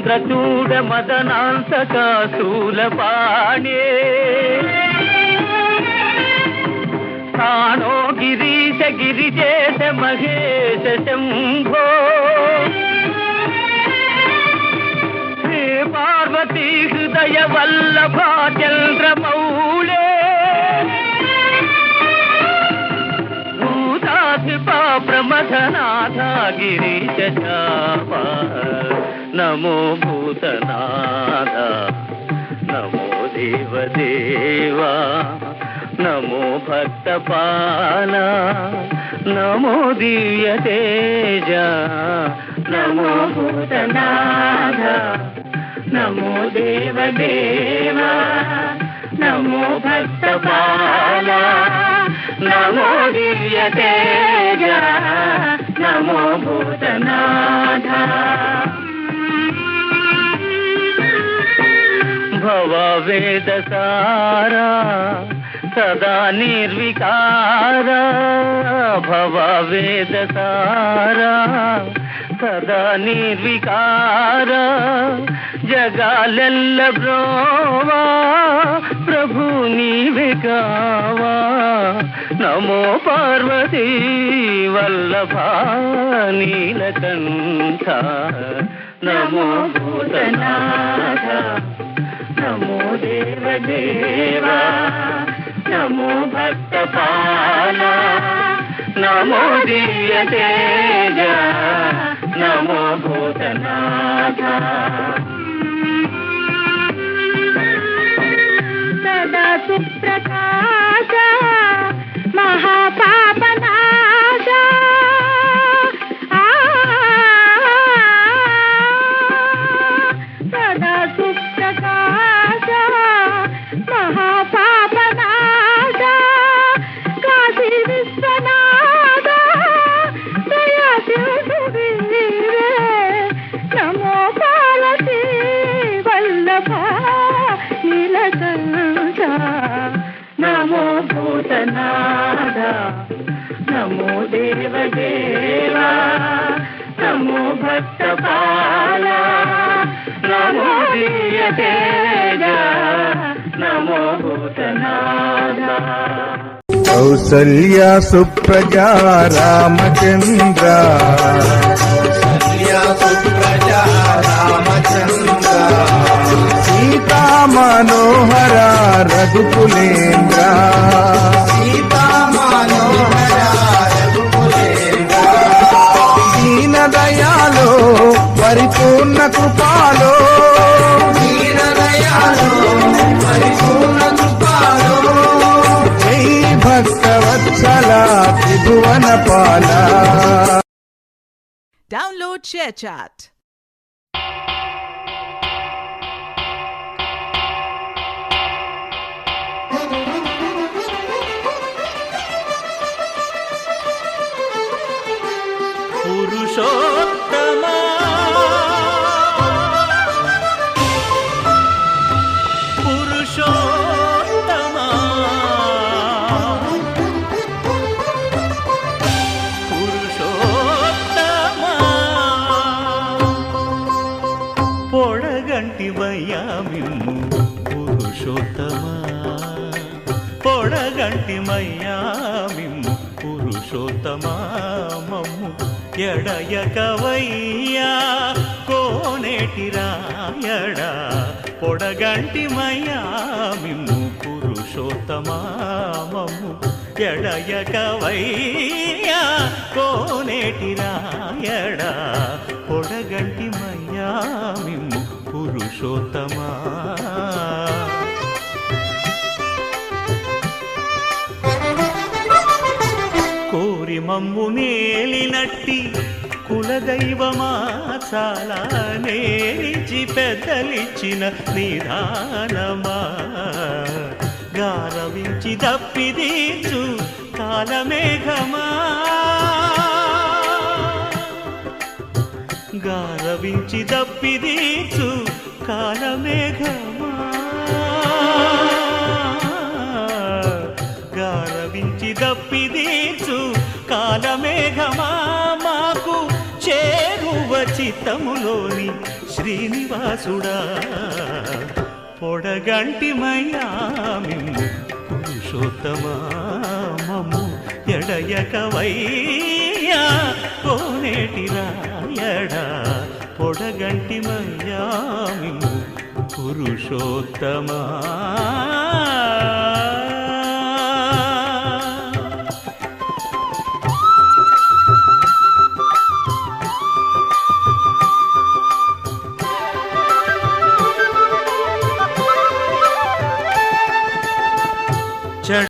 చంద్రచూడ మదనాంతక శూలపాణే స్థానో గిరీశ గిరిజేశ మహేశ శంభో శ్రీ పార్వతీ హృదయ వల్లభ చంద్రమౌళే భూతాధిపా ప్రమథనాథ గిరీశ చాప నమో భూతనాథ నమో దేవదేవా నమో భక్తపాల నమో దివ్య తేజ నమో భూతనాథ నమో దేవదేవా నమో భక్తపాల నమో దివ్య తేజ నమో భూతనాథ वेद सारा, सदा निर्विकारा। भव वेद सारा, सदा निर्विकारा। जगाल ब्रोवा प्रभु निविकावा नमो पार्वती वल्लभा, नीलकण्ठ। नमो भूतनाथा। నమో దేవదేవా నమో భక్తపాల నమో దివ్య తేజ నమో భూతనాథ. సదా సుప్రకా నమో దేవదేవా నమో భక్తపాల నమో దివ్య తేజ నమో భూతనాథ. కౌసల్య సుప్రజా రామచంద్ర. సీతా మనోహర రఘుకులేంద్ర. పరిపూర్ణ కృపాలో జై భక్తవత్సల త్రిభువన పాల Download ShareChat. పొడగంటి మయ్యామిమ్ము పురుషోత్తమా? పొడగంటి మయ్యామిమ్ము పురుషోత్తమా? మమ్ము ఎడయకవయ్యా కోనేటి రాయడా పొడగంటి మయ్యామిమ్ము పురుషోత్తమా? మమ్ము ఎడయకవయ్యా కోనేటి పురుషోత్తమా? కోరి మమ్ము నేలినట్టి కులదైవమా చాలా నేరిచి పెద్దలిచ్చిన నిదానమా? గారవించి దప్పిదీచు కాలమేఘమా? గారవించి దప్పిదీచు కాలమేఘమా. గారవించి దప్పిదీచు కాలమేఘమా మాకు చేరువ చిత్తములోని శ్రీనివాసుడా. పొడగంటిమయ్యా మిమ్ము పురుషోత్తమా మమ్ము ఎడయకవయ్యా. కోనేటి రాయడా. పొడగంటిమయ్యా మిమ్ము పురుషోత్తమా?